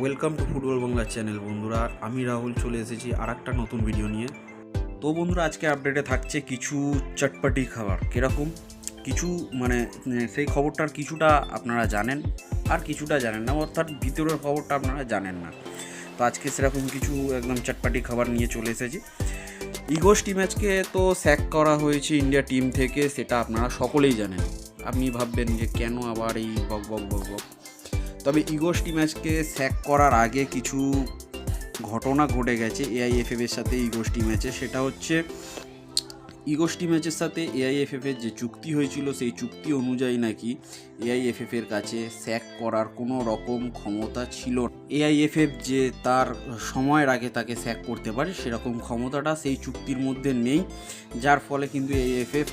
Welcome to football Bangla channel বন্ধুরা। আমি রাহুল, চলে এসেছি আর একটা নতুন ভিডিও নিয়ে। তো বন্ধুরা, আজকে আপডেটে থাকছে কিছু চটপটি খাবার। কীরকম? কিছু মানে সেই খবরটার কিছুটা আপনারা জানেন, আর কিছুটা জানেন না, অর্থাৎ ভিতরের খবরটা আপনারা জানেন না। তো আজকে সেরকম কিছু একদম চটপাটি খাবার নিয়ে চলে এসেছি। ইগোস্টি ম্যাচকে তো স্যাক করা হয়েছে ইন্ডিয়া টিম থেকে, সেটা আপনারা সকলেই জানেন। আপনি ভাববেন যে কেন আবার এই বক বক বক বক? তবে ইগোস্টি ম্যাচকে স্যাক করার আগে কিছু ঘটনা ঘটে গেছে এআইএফএফের সাথে ইগোস্টি ম্যাচে। সেটা হচ্ছে ইগোস্টি ম্যাচের সাথে এআইএফএফ এর যে চুক্তি হয়েছিল, সেই চুক্তি অনুযায়ী নাকি এআইএফএফ এর কাছে স্যাক করার কোনো রকম ক্ষমতা ছিল এআইএফএফ যে তার সময়ের আগে তাকে স্যাক করতে পারে, সেরকম ক্ষমতাটা সেই চুক্তির মধ্যে নেই, যার ফলে কিন্তু এআইএফএফ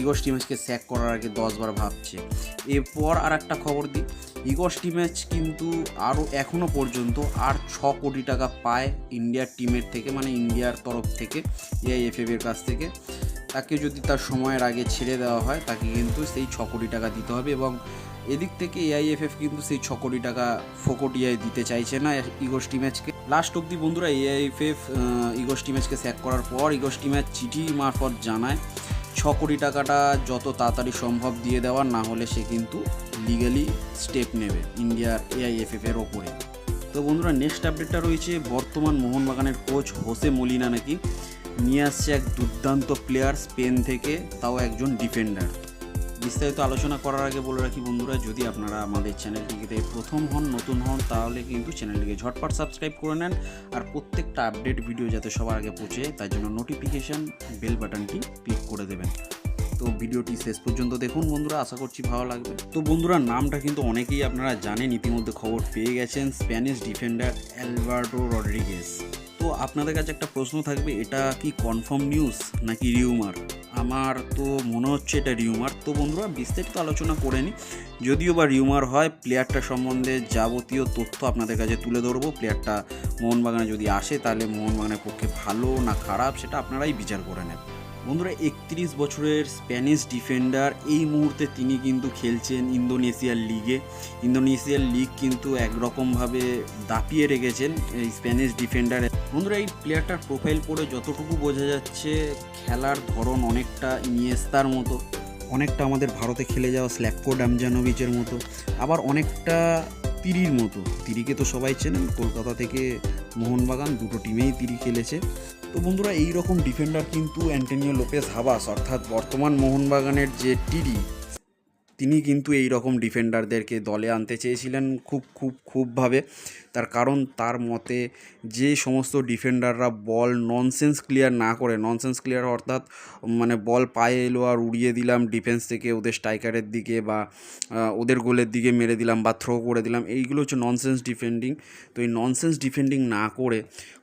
ইগোস্টি ম্যাচকে স্যাক করার আগে দশবার ভাবছে। এরপর আর একটা খবর দিই ইগোস্টি ম্যাচ কিন্তু আরও এখনও পর্যন্ত আর ছ কোটি টাকা পায় ইন্ডিয়ার টিমের থেকে মানে ইন্ডিয়ার তরফ থেকে এআইএফএফ এর কাছ থেকে। তাকে যদি তার সময়ের আগে ছেড়ে দেওয়া হয়, তাকে কিন্তু সেই ছ কোটি টাকা দিতে হবে এবং এদিক থেকে এআইএফএফ কিন্তু সেই ছ কোটি টাকা ফোকটিয়ায় দিতে চাইছে না ইগোস্টি ম্যাচকে লাস্ট অব্দি বন্ধুরা এআইএফএফ ইগোস্টি ম্যাচকে স্যাক করার পর ইগোস্টি ম্যাচ চিঠি মারফত জানায়, ছ কোটি টাকাটা যত তাড়াতাড়ি সম্ভব দিয়ে দেওয়ার না হলে সে কিন্তু লিগালি স্টেপ নেবে ইন্ডিয়ার এআইএফএফ এর ওপরে। তো বন্ধুরা নেক্সট আপডেটটা রয়েছে বর্তমান মোহনবাগানের কোচ হোসে মলিনা নাকি। নিয়ে আসছে এক দুর্দান্ত প্লেয়ার স্পেন থেকে, তাও একজন ডিফেন্ডার বিস্তারিত আলোচনা করার আগে বলে রাখি বন্ধুরা, যদি আপনারা আমাদের চ্যানেলটিতে প্রথম হন, নতুন হন, তাহলে কিন্তু চ্যানেলটিকে ঝটপট সাবস্ক্রাইব করে নেন। আর প্রত্যেকটা আপডেট ভিডিও যাতে সবার আগে পৌঁছে, তার জন্য নোটিফিকেশান বেল বাটনটি ক্লিক করে দেবেন। তো ভিডিওটি শেষ পর্যন্ত দেখুন বন্ধুরা, আশা করছি ভালো লাগবে। তো বন্ধুরা, নামটা কিন্তু অনেকেই আপনারা জানেন, ইতিমধ্যে খবর পেয়ে গেছেন, স্প্যানিশ ডিফেন্ডার অ্যালবার্টো রড্রিগেস তো আপনাদের কাছে একটা প্রশ্ন থাকবে, এটা কি কনফার্ম নিউজ নাকি রিউমার আমার তো মনে হচ্ছে এটা রিউমার তো বন্ধুরা, বিস্তারিত আলোচনা করে নিই। যদিও বা রিউমার হয় প্লেয়ারটা সম্বন্ধে যাবতীয় তথ্য আপনাদের কাছে তুলে ধরবো। প্লেয়ারটা মোহনবাগানে যদি আসে, তাহলে মোহনবাগানের পক্ষে ভালো না খারাপ, সেটা আপনারাই বিচার করে নেন। বন্ধুরা, একত্রিশ বছরের স্প্যানিশ ডিফেন্ডার, এই মুহূর্তে তিনি কিন্তু খেলছেন ইন্দোনেশিয়ার লিগে। ইন্দোনেশিয়ার লিগ কিন্তু একরকমভাবে দাপিয়ে রেখেছেন এই স্প্যানিশ ডিফেন্ডার। বন্ধুরা, এই প্লেয়ারটার প্রোফাইল পড়ে যতটুকু বোঝা যাচ্ছে, খেলার ধরন অনেকটা ইনিয়েস্তার মতো। অনেকটা আমাদের ভারতে খেলে যাওয়া স্ল্যাকো ডামজানোভিচের মতো। আবার অনেকটা তিরির মতো। তিরিকে তো সবাই চেনেন, কলকাতা থেকে মোহনবাগান দুটো টিমেই তিরি খেলেছে। তো বন্ধুরা এই রকম ডিফেন্ডার কিন্তু অ্যান্টনিও লোপেস হাবাস অর্থাৎ বর্তমান মোহনবাগানের যে টিডি তিনি কিন্তু এই রকম ডিফেন্ডারদেরকে দলে আনতে চেয়েছিলেন খুব খুব, খুবভাবে। তার কারণ তার মতে যে সমস্ত ডিফেন্ডাররা বল ননসেন্স ক্লিয়ার না করে ননসেন্স ক্লিয়ার অর্থাৎ মানে বল পায়ে এলো আর উড়িয়ে দিলাম ডিফেন্স থেকে ওদের স্ট্রাইকারের দিকে বা ওদের গোলের দিকে মেরে দিলাম বা থ্রো করে দিলাম, এইগুলো হচ্ছে ননসেন্স ডিফেন্ডিং তো এই ননসেন্স ডিফেন্ডিং না করে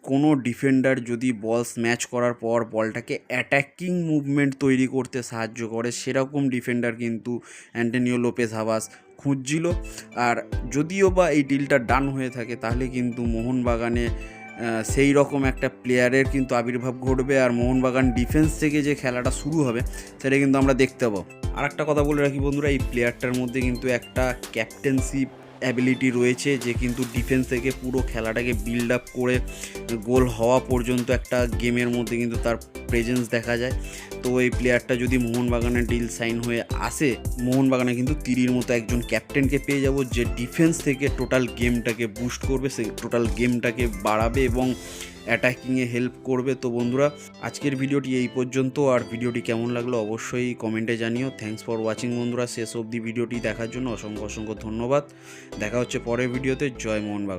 কোনো ডিফেন্ডার যদি বল স্ম্যাচ করার পর বলটাকে অ্যাটাকিং মুভমেন্ট তৈরি করতে সাহায্য করে, সেরকম ডিফেন্ডার কিন্তু অ্যান্টনিও লোপেস হাবাস খুঁজছিল। আর যদিও বা এই ডিলটা ডান হয়ে থাকে, তাহলে কিন্তু মোহনবাগানে সেই রকম একটা প্লেয়ারের কিন্তু আবির্ভাব ঘটবে আর মোহনবাগান ডিফেন্স থেকে যে খেলাটা শুরু হবে, সেটা কিন্তু আমরা দেখতে পাবো। আর একটা কথা বলে রাখি বন্ধুরা, এই প্লেয়ারটার মধ্যে কিন্তু একটা ক্যাপ্টেন্সিপ অ্যাবিলিটি রয়েছে, যে কিন্তু ডিফেন্স থেকে পুরো খেলাটাকে বিল্ড আপ করে গোল হওয়া পর্যন্ত একটা গেমের মধ্যে কিন্তু তার প্রেজেন্স দেখা যায়। তো এই প্লেয়ারটা যদি মোহনবাগানের ডিল সাইন হয়ে আসে, মোহনবাগানে কিন্তু তিরির মতো একজন ক্যাপ্টেনকে পেয়ে যাব, যে ডিফেন্স থেকে টোটাল গেমটাকে বুস্ট করবে, সে টোটাল গেমটাকে বাড়াবে এবং অ্যাটাকিংয়ে হেল্প করবে। তো বন্ধুরা, আজকের ভিডিওটি এই পর্যন্ত। আর ভিডিওটি কেমন লাগল অবশ্যই কমেন্টে জানিও। থ্যাংকস ফর ওয়াচিং বন্ধুরা। শেষ অবধি ভিডিওটি দেখার জন্য অসংখ্য অসংখ্য ধন্যবাদ। দেখা হচ্ছে পরের ভিডিওতে। জয় মোহনবাগান।